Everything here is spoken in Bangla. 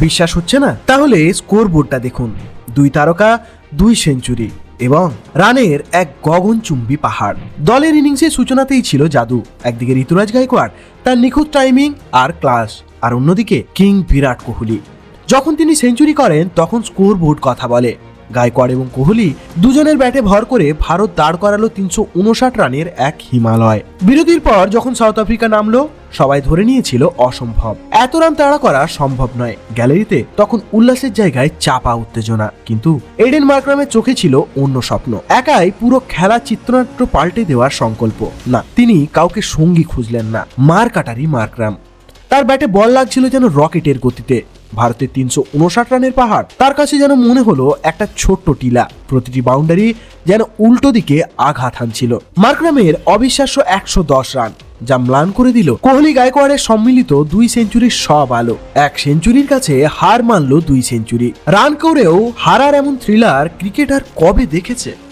বিশ্বাস হচ্ছে না? তাহলে স্কোর বোর্ডটা দেখুন। দুই তারকা, দুই সেঞ্চুরি এবং রানের এক গগনচুম্বী পাহাড়। দলের ইনিংসের সূচনাতেই ছিল জাদু। একদিকে ঋতুরাজ গায়কোয়াড়, তার নিখুঁত টাইমিং আর ক্লাস আর অন্যদিকে কিং বিরাট কোহলি। যখন তিনি সেঞ্চুরি করেন, তখন স্কোর বোর্ড কথা বলে। গায়কোয়াড় এবং কোহলি দুজনের ব্যাটে ভর করে ভারত দাঁড় করালো তিনশো উনষাট রানের এক হিমালয়। বিরতির পর যখন সাউথ আফ্রিকা নামলো সবাই ধরে নিয়েছিল অসম্ভব। এত রান তাড়া করা সম্ভব নয়। গ্যালারিতে তখন উল্লাসের জায়গায় চাপা উত্তেজনা। কিন্তু এডেন মার্ক্রামের চোখে ছিল অন্য স্বপ্ন। একাই পুরো খেলা চিত্রনাট্য পাল্টে দেওয়ার সংকল্প। না, তিনি কাউকে সঙ্গী খুঁজলেন না। মার কাটারি মার্ক্রাম। তার ব্যাটে বল লাগছিল যেন রকেটের গতিতে। ভারতের তিনশো উনষাট রানের পাহাড়। তার কাছে যেন মনে হলো একটা ছোট্ট টিলা। প্রতিটি বাউন্ডারি যেন উল্টো দিকে আঘাত হানছিল। মার্করামের অবিশ্বাস্য একশো দশ রান। যা ম্লান করে দিল। কোহলি গায়কোয়াড়ের সম্মিলিত দুই সেঞ্চুরির সব আলো। এক সেঞ্চুরির কাছে হার মানল দুই সেঞ্চুরি। রান করেও হারার এমন থ্রিলার ক্রিকেটার কবে দেখেছে?